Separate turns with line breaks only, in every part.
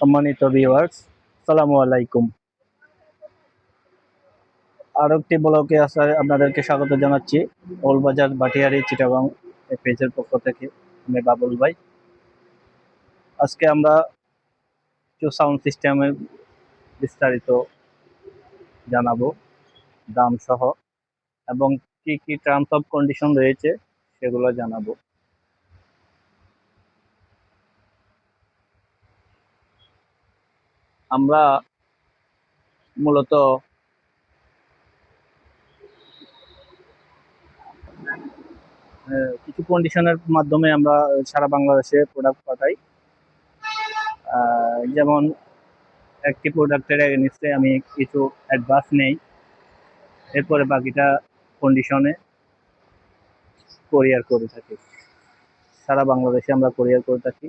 সম্মানিত ভিউয়ার্স সালামু আলাইকুম। আরও একটি ব্লকে আসার আপনাদেরকে স্বাগত জানাচ্ছি। ওলবাজার বাটিয়ারি চিটাগাং পেজের পক্ষ থেকে, আমি বাবুল ভাই। আজকে আমরা কিছু সাউন্ড সিস্টেমের বিস্তারিত জানাব, দাম সহ, এবং কি কি টার্মস অফ কন্ডিশন রয়েছে সেগুলো জানাব। আমরা মূলত কিছু কন্ডিশনের মাধ্যমে আমরা সারা বাংলাদেশে প্রোডাক্ট পাঠাই। যেমন একটি প্রোডাক্টের এগেনিস্টে আমি কিছু অ্যাডভান্স নেই। এরপরে বাকিটা কন্ডিশনে কোরিয়ার করে থাকি। সারা বাংলাদেশে আমরা কোরিয়ার করে থাকি।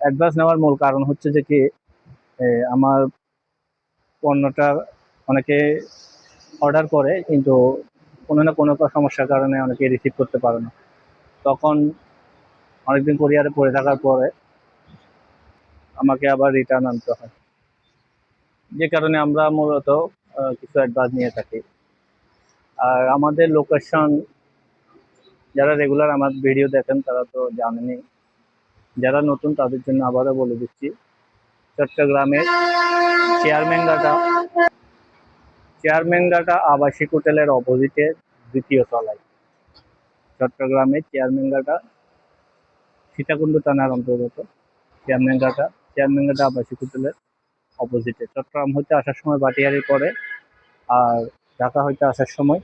অ্যাডভান্স নেওয়ার মূল কারণ হচ্ছে যে কি আমার পণ্যটা অনেকে অর্ডার করে কিন্তু কোনো না কোনো সমস্যার কারণে অনেকে রিসিভ করতে পারে না। তখন অনেকদিন কোরিয়ারে পড়ে থাকার পরে আমাকে আবার রিটার্ন আনতে হয়। যে কারণে আমরা মূলত কিছু অ্যাডভান্স নিয়ে থাকি। আর আমাদের লোকেশন যারা রেগুলার আমার ভিডিও দেখেন তারা তো জানেনই যারা নতুন তাদের জন্য আবারও বলে দিচ্ছি চট্টগ্রামের চেয়ারম্যানঘাটা চেয়ারম্যানঘাটা আবাসিক হোটেলের অপোজিটে দ্বিতীয় তলায়। চট্টগ্রামের চেয়ারম্যানঘাটা সীতাকুণ্ড থানার অন্তর্গত চেয়ারম্যানঘাটা চেয়ারম্যানঘাটা আবাসিক হোটেলের অপোজিটে। চট্টগ্রাম হইতে আসার সময় বাটিয়ারি পরে আর ঢাকা হইতে আসার সময়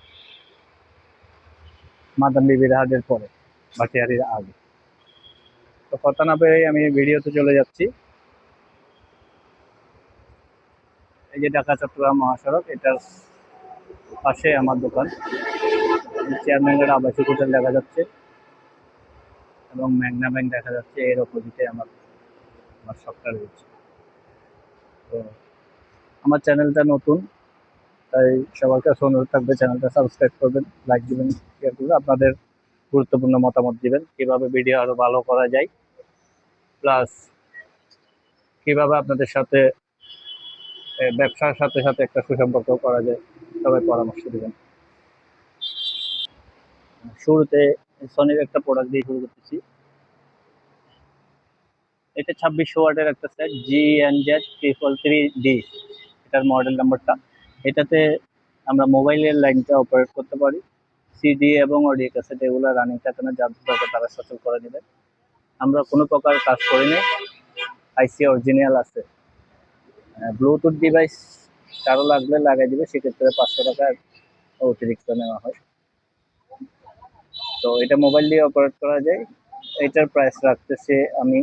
মাদাম বিবির হাটের পরে, বাটিয়ারির আগে। তো কথা না পেরেই আমি ভিডিওতে চলে যাচ্ছি। এই যে ঢাকা, চট্টগ্রাম মহাসড়ক, এটার পাশে আমার দোকান। চেয়ারম্যানের আবাসিক হোটেল দেখা যাচ্ছে এবং ম্যাগনা ব্যাংক দেখা যাচ্ছে, এর অপোজিটে আমার আমার শপটা রয়েছে। তো আমার চ্যানেলটা নতুন, তাই সবার কাছে অনুরোধ থাকবে চ্যানেলটা সাবস্ক্রাইব করবেন, লাইক দিবেন শেয়ার করবেন। আপনাদের গুরুত্বপূর্ণ মতামত দিবেন, কীভাবে ভিডিও আরও ভালো করা যায়, প্লাস কীভাবে আপনাদের সাথে ব্যবসার সাথে সাথে একটা সুসম্পর্ক করা যায়, সবাই পরামর্শ দিবেন। শুরুতে সনির একটা প্রোডাক্ট দিয়ে শুরু করতেছি। এটা ছাব্বিশশো ওয়াটের একটা set G N Z triple three D এটার মডেল নাম্বারটা এটাতে আমরা মোবাইলের লাইনটা অপারেট করতে পারি। সিডি এবং অডিও ক্যাসেট এগুলো রানিং থাকে না যার দরকার তারা সচল করে নেবেন আমরা কোনো প্রকার কাজ করিনি। আইসি অরিজিনাল আছে। ব্লুটুথ ডিভাইস কারও লাগলে লাগাই দিবে, সেক্ষেত্রে পাঁচশো টাকা অতিরিক্ত নেওয়া হয়। তো এটা মোবাইল দিয়ে অপারেট করা যায়। এটার প্রাইস রাখতেছে আমি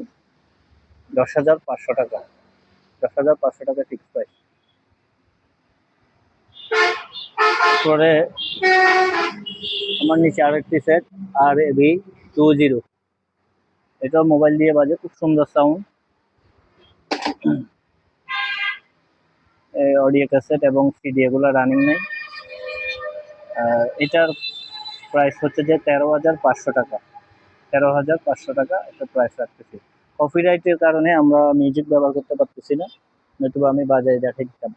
দশ হাজার পাঁচশো টাকা। দশ হাজার পাঁচশো টাকা ফিক্স প্রাইস পরে আমার নিচে আরেকটি সেট আর এবি টু জিরো এটাও মোবাইল দিয়ে বাজে, খুব সুন্দর সাউন্ড অডিও ক্যাসেট এবং সিডি এগুলো রানিং নেই। এটার প্রাইস হচ্ছে যে তেরো হাজার পাঁচশো টাকা। তেরো হাজার পাঁচশো টাকা একটা প্রাইস রাখতেছি। কপিরাইটের কারণে আমরা মিউজিক ব্যবহার করতে পারতেছি না, নতুবা আমি বাজারে দেখে দিতাম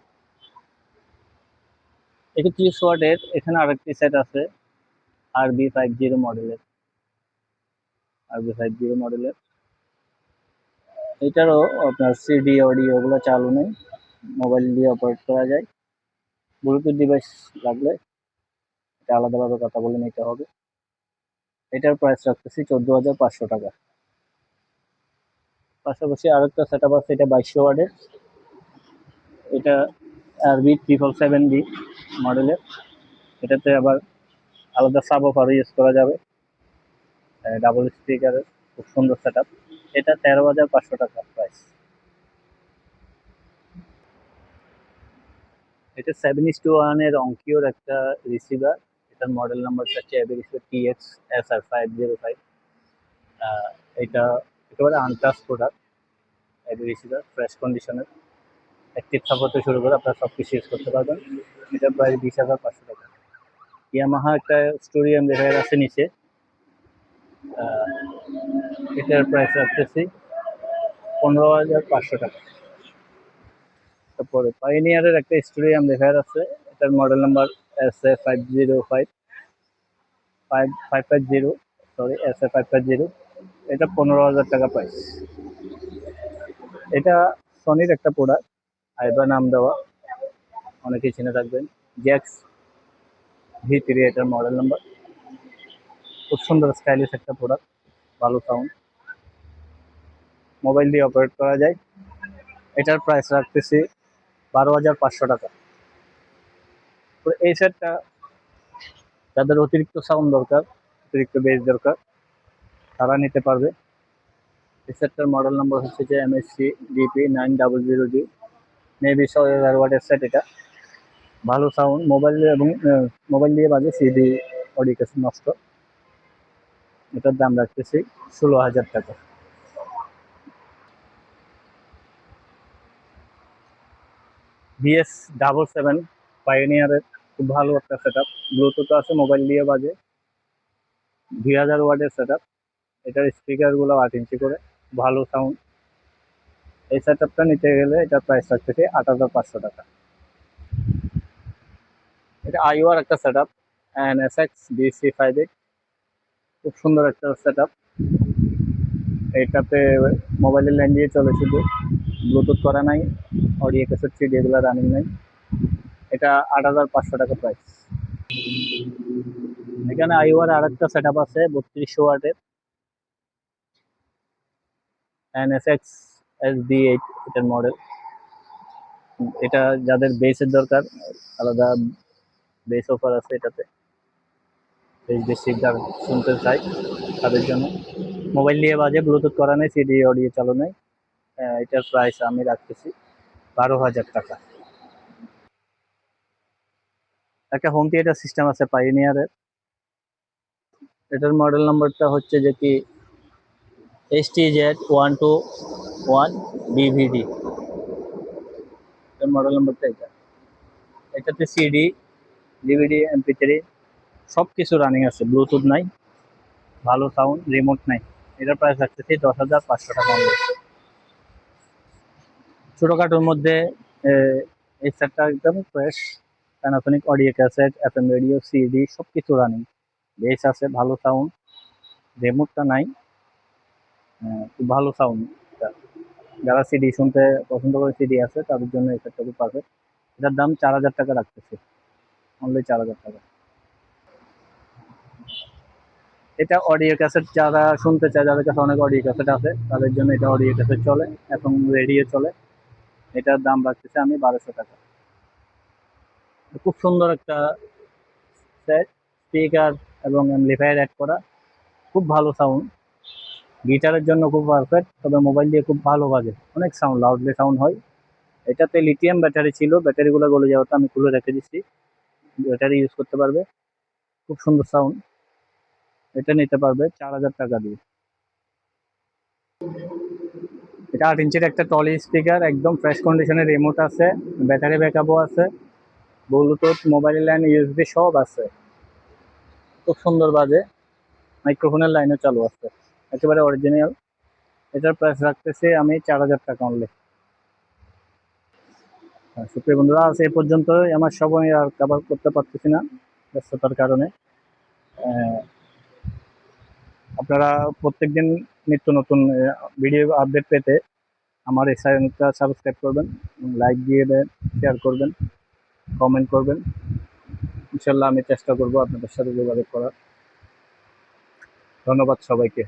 এটি ত্রিশ ওয়াটের এখানে আরেকটি সেট আছে আর বি ফাইভ জিরো মডেলের আর বি ফাইভ জিরো মডেলের এটারও আপনার সিডি অডিও ওগুলো চালু নেই। মোবাইল দিয়ে অপারেট করা যায়। ব্লুটুথ ডিভাইস লাগলে এটা আলাদাভাবে কথা বলে নিতে হবে। এটার প্রাইস রাখতেছি চোদ্দ হাজার পাঁচশো টাকা। পাশাপাশি আরেকটা সেট আপ আছে, এটা বাইশশো ওয়ার্ডের এটা R B triple seven B মডেলের এটাতে আবার আলাদা সাব অফারও ইউজ করা যাবে। ডাবল স্পিকারের খুব সুন্দর সেট এটা তেরো হাজার পাঁচশো টাকা প্রাইস এটা সেভেন ইস টু ওয়ানের অঙ্কিওর একটা রিসিভার এটার মডেল নাম্বারটা হচ্ছে AV receiver T X S R five zero five এটা একেবারে untouched product AV receiver fresh কন্ডিশনের অ্যাক্টিভ সাপোর্ট শুরু করে আপনারা সব কিছু ইউজ করতে পারবেন। এটা প্রায় বিশ হাজার পাঁচশো টাকা। ইয়ামাহা একটা স্টোরিয়াম রেফায়ার আছে নিচে। এটার প্রাইস রাখতেছি পনেরো হাজার পাঁচশো টাকা। তারপরে পাইনিয়ারের একটা স্টুডিয়াম দেখা যাচ্ছে এটার model number S A five zero five five five five zero sorry S A five five zero এটা পনেরো হাজার টাকা প্রাইস এটা সনির একটা প্রোডাক্ট আইবা নাম দেওয়া। অনেকেই চিনে থাকবেন। জ্যাক্স ভি থ্রি এটার মডেল নাম্বার খুব সুন্দর স্টাইলিশ একটা প্রোডাক্ট ভালো সাউন্ড মোবাইল দিয়ে অপারেট করা যায়। এটার প্রাইস রাখতেছি বারো হাজার পাঁচশো টাকা। তো এই সেটটা যাদের অতিরিক্ত সাউন্ড দরকার, অতিরিক্ত বেস দরকার, তারা নিতে পারবে। এই সেটটার মডেল নাম্বার হচ্ছে যে MSC DP nine double zero G maybe ছয় হাজার ওয়াটের সেট এটা। ভালো সাউন্ড মোবাইল এবং মোবাইল দিয়ে বাজে সিডি ক্যাসেট নষ্ট। এটার দাম রাখতেছি ষোলো হাজার টাকা। বিএস ডাবল সেভেন পাইনিয়ারের খুব ভালো একটা সেট আপ ব্লুটুথ আছে মোবাইল দিয়ে বাজে। দুই হাজার ওয়ার্ডের সেট আপ এটার স্পিকারগুলো আট ইঞ্চি করে। ভালো সাউন্ড এই সেট আপটা নিতে গেলে এটার প্রাইস থাকতেছে আট হাজার পাঁচশো টাকা। এটা আইওয়ার একটা set up and S X BC five eight খুব সুন্দর একটা সেট আপ এটাতে মোবাইলের লাইন দিয়ে চলে শুধু। ব্লুটুথ করা নাই। অডিও ক্যাসেট সিডি এগুলো রানিং নাই। এটা আট হাজার পাঁচশো টাকা প্রাইস এখানে আইওয়ার আর একটা সেট আপ আছে বত্রিশশো ওয়াটের। N S X S D eight এটার মডেল এটা যাদের বেসের দরকার, আলাদা বেস অফার আছে এটাতে। বেশ বেশি গান শুনতে চাই তাদের জন্য। মোবাইল নিয়ে বাজে ব্লুটুথ করা নেই সিডি অডিও চালু নেই। এটার প্রাইস আমি রাখতেছি বারো হাজার টাকা। একটা হোম থিয়েটার সিস্টেম আছে পাইনিয়ারের এটার মডেল নাম্বারটা হচ্ছে যে কি? S T Z one two one BVD এটার মডেল নাম্বারটা এটা। এটাতে সিডি ডিভিডি এমপি থ্রি সব কিছু রানিং আছে ব্লুটুথ নাই, ভালো সাউন্ড রিমোট নাই। এটার প্রাইস রাখতেছি দশ হাজার পাঁচশো টাকা ছোটোখাটোর মধ্যে এই সেটটা একদম fresh Panasonic audio cassette F M radio CD সব কিছু রানিং বেস আছে, ভালো সাউন্ড রিমোটটা নাই খুব ভালো সাউন্ড যারা সিডি শুনতে পছন্দ করে সিডি আছে, তাদের জন্য এই সেটটা খুব পারফেক্ট এটার দাম চার হাজার টাকা রাখতেছি। অনলি চার হাজার টাকা। এটা অডিও ক্যাসেট যারা শুনতে চায়, যাদের কাছে অনেক অডিও ক্যাসেট আছে, তাদের জন্য এটা অডিও ক্যাসেট চলে এবং রেডিও চলে। এটার দাম রাখতেছে আমি বারোশো টাকা। খুব সুন্দর একটা সেট স্পিকার এবং অ্যাম্পলিফায়ার অ্যাড করা। খুব ভালো সাউন্ড গিটারের জন্য খুব পারফেক্ট তবে মোবাইল দিয়ে খুব ভালো বাজে। অনেক সাউন্ড লাউডলি সাউন্ড হয়। এটাতে লিথিয়াম ব্যাটারি ছিল ব্যাটারিগুলো গলে যাওয়াতে আমি খুলে রেখে দিচ্ছি। ব্যাটারি ইউজ করতে পারবে। খুব সুন্দর সাউন্ড এটা নিতে পারবে চার হাজার টাকা দিয়ে। এটা আট ইঞ্চির একটা টলি স্পিকার একদম ফ্রেশ কন্ডিশনের রিমোট আছে ব্যাটারি ব্যাকআপও আছে ব্লুটুথ মোবাইল লাইন ইউএসবি সব আছে। খুব সুন্দর বাজে। মাইক্রোফোনের লাইনও চালু আছে। একেবারে অরিজিনাল এটার প্রাইস রাখতেছি আমি চার হাজার টাকা অনলি সুপ্রিয় বন্ধুরা, আজ এই পর্যন্তই। আমার আমি আর কভার করতে পারতেছি না ব্যস্ততার কারণে। আপনারা প্রত্যেকদিন নিত্য নতুন ভিডিও আপডেট পেতে আমার এই চ্যানেলটা সাবস্ক্রাইব করবেন লাইক দিয়ে দেন শেয়ার করবেন কমেন্ট করবেন। ইনশাল্লাহ আমি চেষ্টা করব আপনাদের সাথে যোগাযোগ করার। ধন্যবাদ সবাইকে।